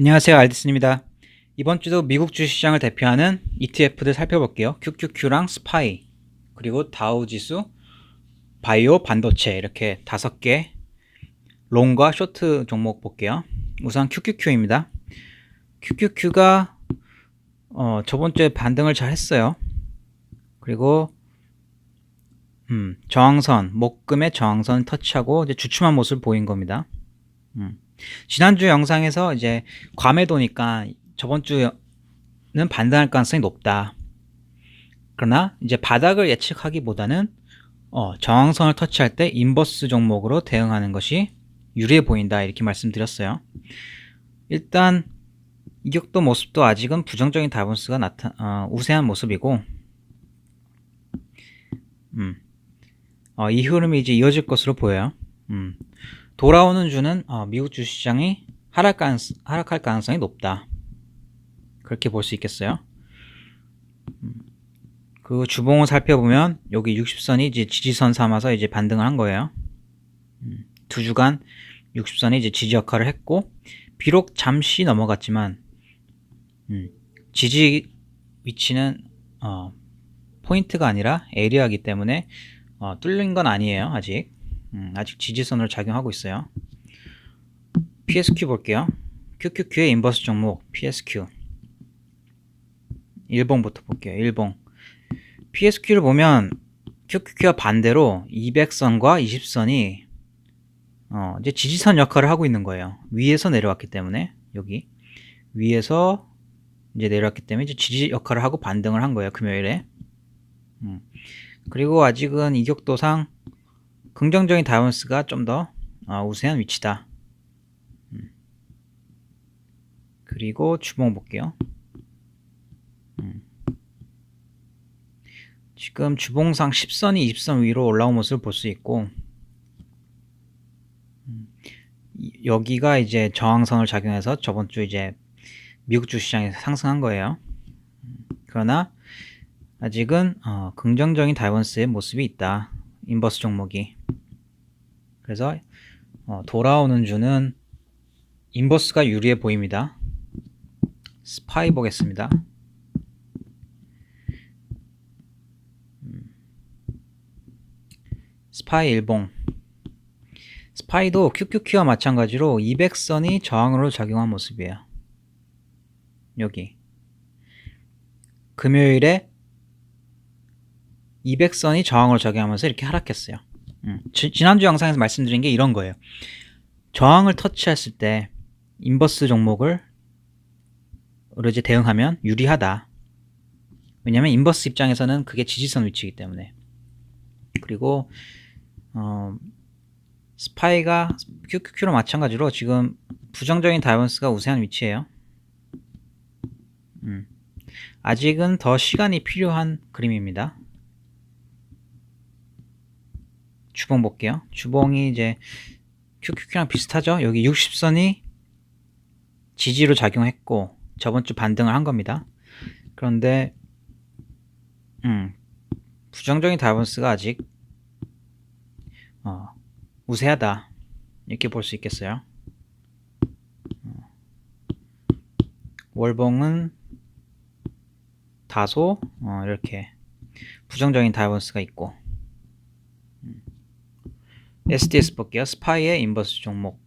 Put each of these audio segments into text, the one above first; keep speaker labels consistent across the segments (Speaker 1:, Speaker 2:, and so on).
Speaker 1: 안녕하세요 알디스입니다. 이번 주도 미국 주식시장을 대표하는 ETF들 살펴볼게요. QQQ랑 스파이 그리고 다우지수, 바이오, 반도체 이렇게 다섯 개 롱과 쇼트 종목 볼게요. 우선 QQQ입니다. QQQ가 어, 저번 주에 반등을 잘 했어요. 그리고 음, 저항선, 목금의 저항선 터치하고 이제 주춤한 모습을 보인 겁니다. 음. 지난주 영상에서 이제 과매도니까 저번 주는 반등할 가능성이 높다. 그러나 이제 바닥을 예측하기보다는 어, 저항선을 터치할 때 인버스 종목으로 대응하는 것이 유리해 보인다 이렇게 말씀드렸어요. 일단 이격도 모습도 아직은 부정적인 다분스가 나타 어, 우세한 모습이고 음, 어, 이 흐름이 이제 이어질 것으로 보여요. 음, 돌아오는 주는 어, 미국 주시장이 하락할 가능성이 높다. 그렇게 볼 수 있겠어요. 음, 그 주봉을 살펴보면 여기 60선이 이제 지지선 삼아서 이제 반등을 한 거예요. 음, 두 주간 60선이 이제 지지 역할을 했고 비록 잠시 넘어갔지만 음, 지지 위치는 어, 포인트가 아니라 에리아이기 때문에 어, 뚫린 건 아니에요 아직 음, 아직 지지선으로 작용하고 있어요. PSQ 볼게요. QQQ의 인버스 종목 PSQ 1봉부터 볼게요. 1봉. PSQ를 보면 QQQ와 반대로 200선과 20선이 어, 이제 지지선 역할을 하고 있는 거예요. 위에서 내려왔기 때문에 여기. 위에서 이제 내려왔기 때문에 이제 지지 역할을 하고 반등을 한 거예요 금요일에. 음. 그리고 아직은 이격도상 긍정적인 다운스가 좀더 어, 우세한 위치다. 음. 그리고 주봉 볼게요. 음. 지금 주봉상 10선이 20선 위로 올라온 모습을 볼 수 있고 음. 여기가 이제 저항선을 작용해서 저번 주 이제 미국 주시장에서 상승한 거예요. 그러나 아직은 어, 긍정적인 다이번스의 모습이 있다. 인버스 종목이. 그래서 어, 돌아오는 주는 인버스가 유리해 보입니다. 스파이 보겠습니다. 음. 스파이 일봉 스파이도 QQQ와 마찬가지로 200선이 저항으로 작용한 모습이에요. 여기 금요일에 200선이 저항으로 작용하면서 이렇게 하락했어요. 음, 지, 지난주 영상에서 말씀드린 게 이런 거예요. 저항을 터치했을 때 인버스 종목을 이제 대응하면 유리하다. 왜냐면 인버스 입장에서는 그게 지지선 위치이기 때문에. 그리고 어, 스파이가 QQQ로 마찬가지로 지금 부정적인 다이번스가 우세한 위치예요. 음. 아직은 더 시간이 필요한 그림입니다. 주봉 볼게요. 주봉이 이제 QQQ랑 비슷하죠? 여기 60선이 지지로 작용했고 저번 주 반등을 한 겁니다. 그런데 음, 부정적인 다이번스가 아직 어, 우세하다 이렇게 볼 수 있겠어요. 어, 월봉은 다소 어, 이렇게 부정적인 다이번스가 있고 SDS 볼게요. 스파이의 인버스 종목.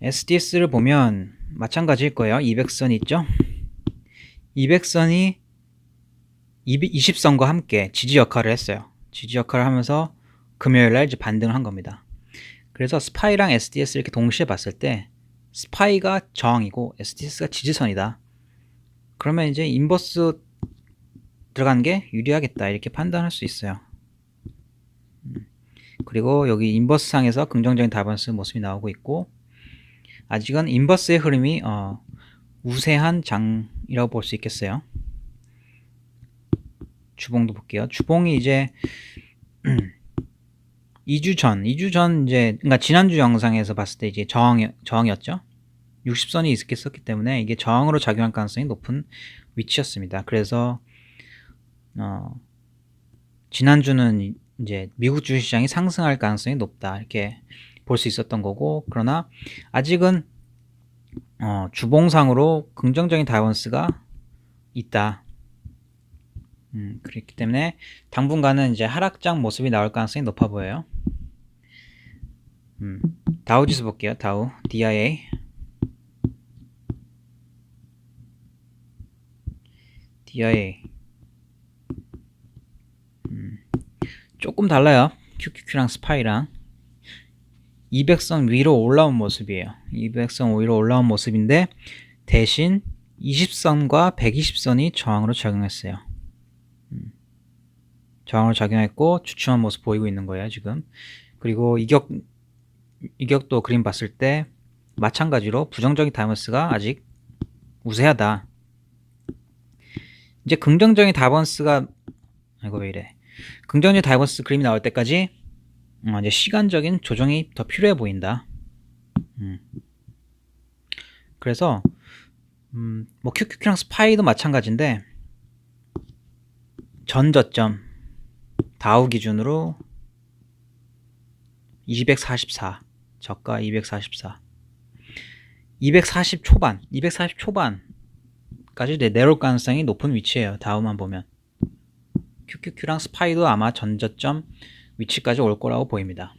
Speaker 1: SDS를 보면 마찬가지일 거예요. 200선 있죠? 200선이 20선과 함께 지지 역할을 했어요. 지지 역할을 하면서 금요일 날 이제 반등을 한 겁니다. 그래서 스파이랑 SDS 이렇게 동시에 봤을 때 스파이가 저항이고 SDS가 지지선이다. 그러면 이제 인버스 들어간 게 유리하겠다 이렇게 판단할 수 있어요. 음. 그리고 여기 인버스 상에서 긍정적인 다반스 모습이 나오고 있고 아직은 인버스의 흐름이 어, 우세한 장이라고 볼 수 있겠어요. 주봉도 볼게요. 주봉이 이제 2주 전, 2주 전 이제 그러니까 지난주 영상에서 봤을 때 이제 저항 저항이었죠. 60선이 있었기 때문에 이게 저항으로 작용할 가능성이 높은 위치였습니다. 그래서 어, 지난주는 이제 미국 주식시장이 상승할 가능성이 높다 이렇게 볼 수 있었던 거고 그러나 아직은 어, 주봉상으로 긍정적인 다이번스가 있다. 음, 그렇기 때문에 당분간은 이제 하락장 모습이 나올 가능성이 높아 보여요. 음, 다우지수 볼게요. 다우 DIA DIA 음, 조금 달라요. QQQ랑 스파이랑 200선 위로 올라온 모습이에요. 200선 위로 올라온 모습인데 대신 20선과 120선이 저항으로 작용했어요. 음, 저항으로 작용했고 주춤한 모습 보이고 있는 거예요, 지금. 그리고 이격 이격도 그림 봤을 때 마찬가지로 부정적인 다이먼스가 아직 우세하다. 이제 긍정적인 다이번스가 이거 왜 이래? 긍정적인 다이번스 그림이 나올 때까지 어, 이제 시간적인 조정이 더 필요해 보인다. 음. 그래서 음, 뭐 QQQ랑 스파이도 마찬가지인데 전 저점 다우 기준으로 244 저가 244 240 초반 240 초반 까지 내려올 가능성이 높은 위치예요 다우만 보면 QQQ랑 스파이도 아마 전저점 위치까지 올 거라고 보입니다.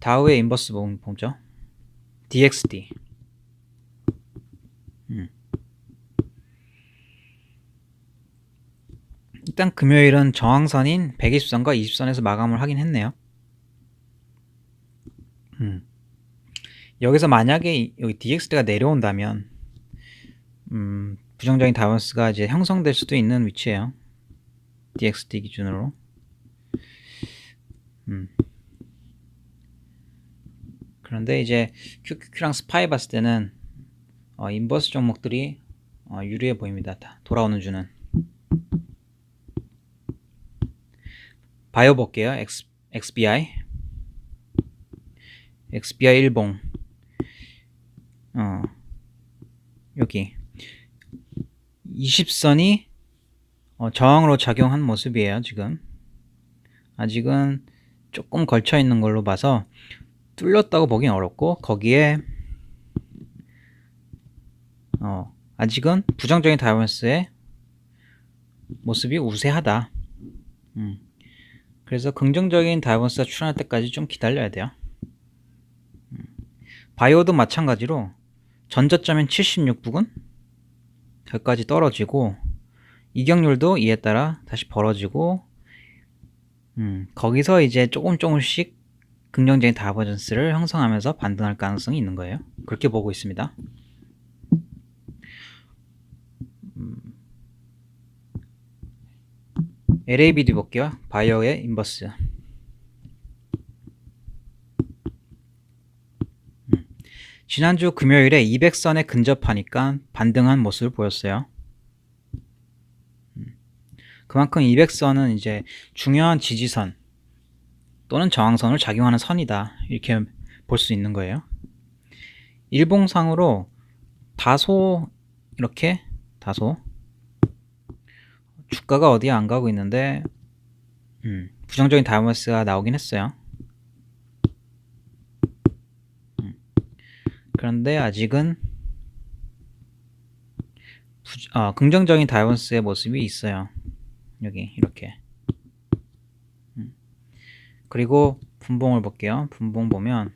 Speaker 1: 다우의 인버스 보죠. DXD. 음. 일단 금요일은 저항선인 120선과 20선에서 마감을 하긴 했네요. 음. 여기서 만약에 여기 DXD가 내려온다면 음, 부정적인 다운스가 이제 형성될 수도 있는 위치예요. DXD 기준으로. 음. 그런데 이제 QQQ랑 스파이 봤을 때는 어, 인버스 종목들이 어, 유리해 보입니다. 돌아오는 주는. 바이오 볼게요. X, XBI. XBI 일봉. 어, 여기. 20선이 어, 저항으로 작용한 모습이에요, 지금. 아직은 조금 걸쳐 있는 걸로 봐서 뚫렸다고 보긴 어렵고, 거기에, 어, 아직은 부정적인 다이버스의 모습이 우세하다. 음. 그래서 긍정적인 다이버스가 출현할 때까지 좀 기다려야 돼요. 음. 바이오도 마찬가지로 전저점인 76부근 여기까지 떨어지고 이격률도 이에 따라 다시 벌어지고 음, 거기서 이제 조금 조금씩 긍정적인 다버전스를 형성하면서 반등할 가능성이 있는 거예요. 그렇게 보고 있습니다. 음, LABD 볼게요. 바이오의 인버스. 음, 지난주 금요일에 200선에 근접하니까 반등한 모습을 보였어요. 그만큼 200선은 이제 중요한 지지선 또는 저항선을 작용하는 선이다. 이렇게 볼 수 있는 거예요. 일봉상으로 다소 이렇게 다소 주가가 어디에 안 가고 있는데 음, 부정적인 다이머스가 나오긴 했어요. 그런데 아직은 부, 어, 긍정적인 다이머스의 모습이 있어요. 여기 이렇게. 음. 그리고 분봉을 볼게요. 분봉 보면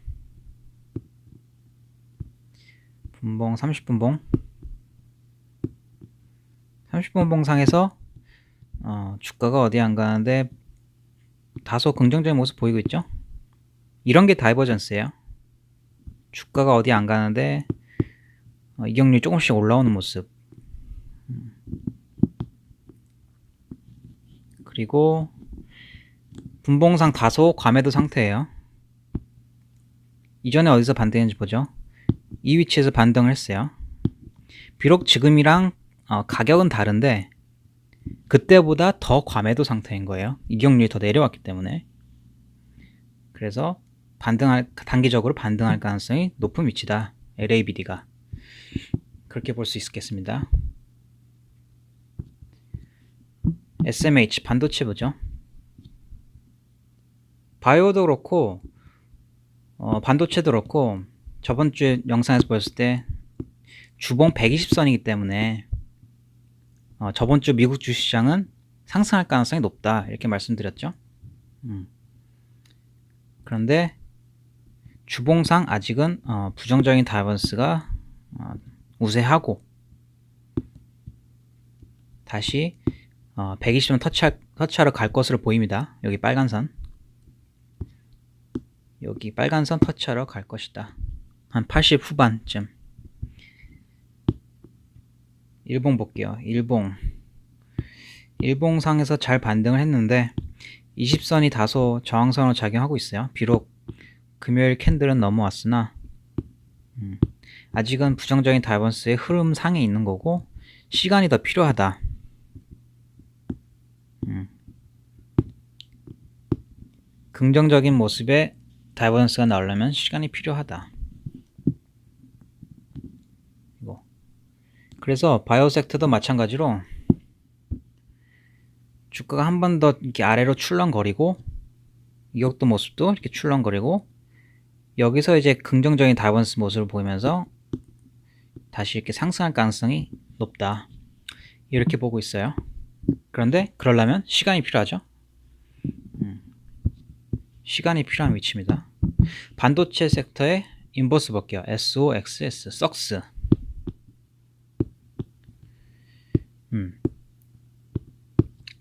Speaker 1: 분봉 30분봉? 30분봉 상에서 어, 주가가 어디 안 가는데 다소 긍정적인 모습 보이고 있죠? 이런 게 다이버전스예요 주가가 어디 안 가는데 어, 이격률이 조금씩 올라오는 모습 음. 그리고 분봉상 다소 과매도 상태예요. 이전에 어디서 반등했는지 보죠. 이 위치에서 반등을 했어요. 비록 지금이랑 어, 가격은 다른데 그때보다 더 과매도 상태인 거예요. 이격률이 더 내려왔기 때문에. 그래서 반등할 단기적으로 반등할 가능성이 높은 위치다. LABD가 그렇게 볼 수 있겠습니다. SMH 반도체 보죠. 바이오도 그렇고 어, 반도체도 그렇고 저번 주에 영상에서 보였을 때 주봉 120선이기 때문에 어, 저번 주 미국 주시장은 상승할 가능성이 높다 이렇게 말씀드렸죠. 음. 그런데 주봉상 아직은 어, 부정적인 다이버스가 어, 우세하고 다시 어, 120선 터치할, 터치하러 갈 것으로 보입니다. 여기 빨간 선 여기 빨간 선 터치하러 갈 것이다. 한 80 후반쯤 일봉 볼게요. 일봉 일봉상에서 잘 반등을 했는데 20선이 다소 저항선으로 작용하고 있어요. 비록 금요일 캔들은 넘어왔으나 음, 아직은 부정적인 다이버스의 흐름 상에 있는 거고 시간이 더 필요하다. 음. 긍정적인 모습의 다이버스가 나오려면 시간이 필요하다. 그래서 바이오 섹터도 마찬가지로 주가가 한 번 더 이렇게 아래로 출렁거리고 이것도 모습도 이렇게 출렁거리고 여기서 이제 긍정적인 다이버스 모습을 보이면서 다시 이렇게 상승할 가능성이 높다. 이렇게 보고 있어요. 그런데 그러려면 시간이 필요하죠. 음. 시간이 필요한 위치입니다. 반도체 섹터의 인버스 볼게요. SOXS, SOX. 음.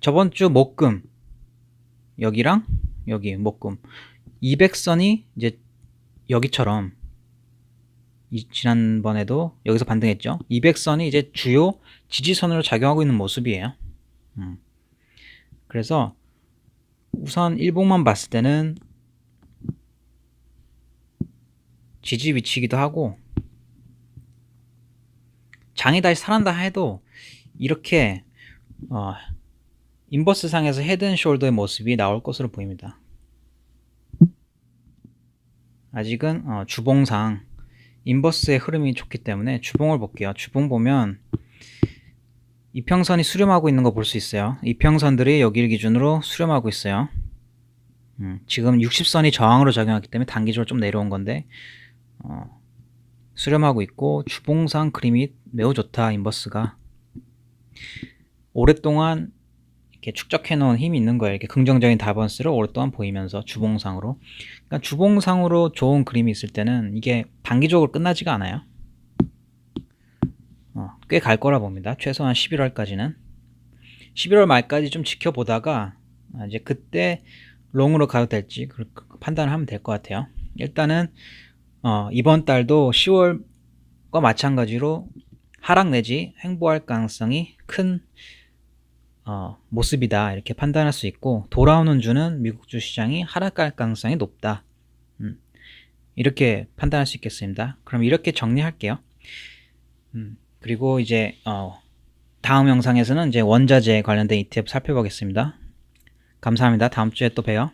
Speaker 1: 저번 주 목금 여기랑 여기 목금 200선이 이제 여기처럼 이, 지난번에도 여기서 반등했죠. 200선이 이제 주요 지지선으로 작용하고 있는 모습이에요. 음. 그래서 우선 일봉만 봤을 때는 지지 위치이기도 하고 장이 다시 살아난다 해도 이렇게 어, 인버스 상에서 헤드앤숄더의 모습이 나올 것으로 보입니다. 아직은 어, 주봉상 인버스의 흐름이 좋기 때문에 주봉을 볼게요. 주봉 보면 이평선이 수렴하고 있는 거 볼 수 있어요. 이평선들이 여기를 기준으로 수렴하고 있어요. 음, 지금 60선이 저항으로 작용하기 때문에 단기적으로 좀 내려온 건데 어, 수렴하고 있고 주봉상 그림이 매우 좋다 인버스가 오랫동안 이렇게 축적해 놓은 힘이 있는 거예요. 이렇게 긍정적인 다번스를 오랫동안 보이면서 주봉상으로 그러니까 주봉상으로 좋은 그림이 있을 때는 이게 단기적으로 끝나지가 않아요. 어, 꽤 갈 거라 봅니다. 최소한 11월까지는 11월 말까지 좀 지켜보다가 아, 이제 그때 롱으로 가도 될지 판단을 하면 될 것 같아요. 일단은 어, 이번 달도 10월과 마찬가지로 하락 내지 횡보할 가능성이 큰 어, 모습이다 이렇게 판단할 수 있고 돌아오는 주는 미국 주 시장이 하락할 가능성이 높다 음, 이렇게 판단할 수 있겠습니다. 그럼 이렇게 정리할게요. 음, 그리고 이제 어, 다음 영상에서는 이제 원자재 관련된 ETF 살펴보겠습니다. 감사합니다. 다음 주에 또 봬요.